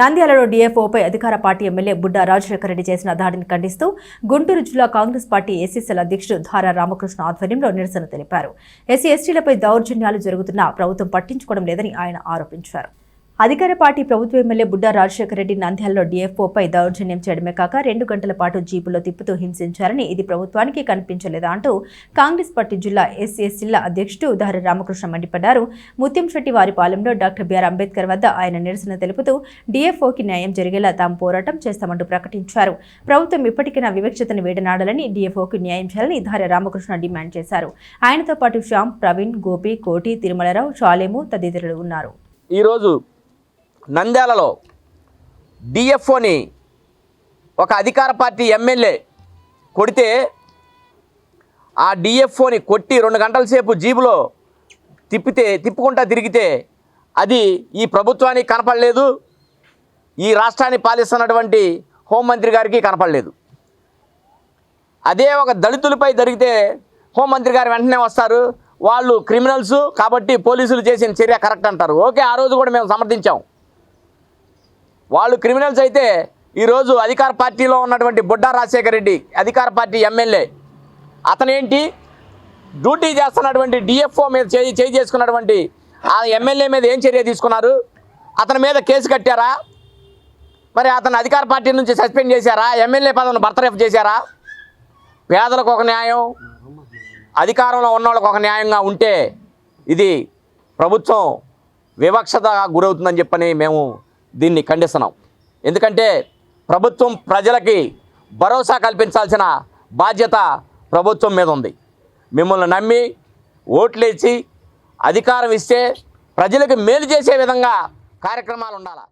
నంద్యాలలో డిఎఫ్ఓపై అధికార పార్టీ ఎమ్మెల్యే బుడ్డా రాజశేఖర రెడ్డి చేసిన దాడిని ఖండిస్తూ గుంటూరు జిల్లా కాంగ్రెస్ పార్టీ ఎస్సీసీల అధ్యక్షుడు ధారా రామకృష్ణ ఆధ్వర్యంలో నిరసన తెలిపారు. ఎస్సీ ఎస్టీలపై దౌర్జన్యాలు జరుగుతున్నా ప్రభుత్వం పట్టించుకోవడం లేదని ఆయన ఆరోపించారు. అధికార పార్టీ ప్రభుత్వ ఎమ్మెల్యే బుడ్డా రాజశేఖర రెడ్డి నంద్యాలలో డిఎఫ్ఓపై దౌర్జన్యం చేయడమే కాక రెండు గంటల పాటు జీపులో తిప్పుతూ హింసించారని ఇది ప్రభుత్వానికి కనిపించలేదా అంటూ కాంగ్రెస్ పార్టీ జిల్లా ఎస్సీఎస్సీల అధ్యక్షుడు ఉదార రామకృష్ణ మండిపడ్డారు. ముత్యంశెట్టి వారి పాలెంలో డాక్టర్ బిఆర్ అంబేద్కర్ వద్ద ఆయన నిరసన తెలుపుతూ డిఎఫ్ఓకి న్యాయం జరిగేలా తాము పోరాటం చేస్తామంటూ ప్రకటించారు. ప్రభుత్వం ఇప్పటికైనా వివక్షతను వేడనాడాలని డిఎఫ్ఓకి న్యాయం చేయాలని ధార రామకృష్ణ డిమాండ్ చేశారు. ఆయనతో పాటు శ్యామ్ ప్రవీణ్ గోపి కోటి తిరుమలరావు షాలేము తదితరులు ఉన్నారు. ఈరోజు నంద్యాలలో డిఎఫ్ఓని ఒక అధికార పార్టీ ఎమ్మెల్యే కొడితే ఆ డిఎఫ్ఓని కొట్టి రెండు గంటల సేపు జీబులో తిప్పితే తిప్పుకుంటా తిరిగితే అది ఈ ప్రభుత్వానికి కనపడలేదు ఈ రాష్ట్రాన్ని పాలిస్తున్నటువంటి హోంమంత్రి గారికి కనపడలేదు. అదే ఒక దళితులపై జరిగితే హోంమంత్రి గారు వెంటనే వస్తారు వాళ్ళు క్రిమినల్స్ కాబట్టి పోలీసులు చేసిన చర్య కరెక్ట్ అంటారు. ఓకే ఆ రోజు కూడా మేము సమర్థించాం. వాళ్ళు క్రిమినల్స్ అయితే ఈరోజు అధికార పార్టీలో ఉన్నటువంటి బుడ్డా రాజశేఖర రెడ్డి అధికార పార్టీ ఎమ్మెల్యే. అతనేంటి? డ్యూటీ చేస్తున్నటువంటి డిఎఫ్ఓ మీద చేయి చేయి చేసుకున్నటువంటి ఆ ఎమ్మెల్యే మీద ఏం చర్య తీసుకున్నారు? అతని మీద కేసు కట్టారా? మరి అతను అధికార పార్టీ నుంచి సస్పెండ్ చేశారా? ఎమ్మెల్యే పదవిని బర్తరఫ్ చేశారా? పేదలకు ఒక న్యాయం అధికారంలో ఉన్న ఒక న్యాయంగా ఉంటే ఇది ప్రభుత్వం వివక్షతగా గురవుతుందని చెప్పని మేము దీన్ని ఖండిస్తున్నాం. ఎందుకంటే ప్రభుత్వం ప్రజలకి భరోసా కల్పించాల్సిన బాధ్యత ప్రభుత్వం మీద ఉంది. మిమ్మల్ని నమ్మి ఓట్లేసి అధికారం ఇస్తే ప్రజలకు మేలు చేసే విధంగా కార్యక్రమాలు ఉండాలి?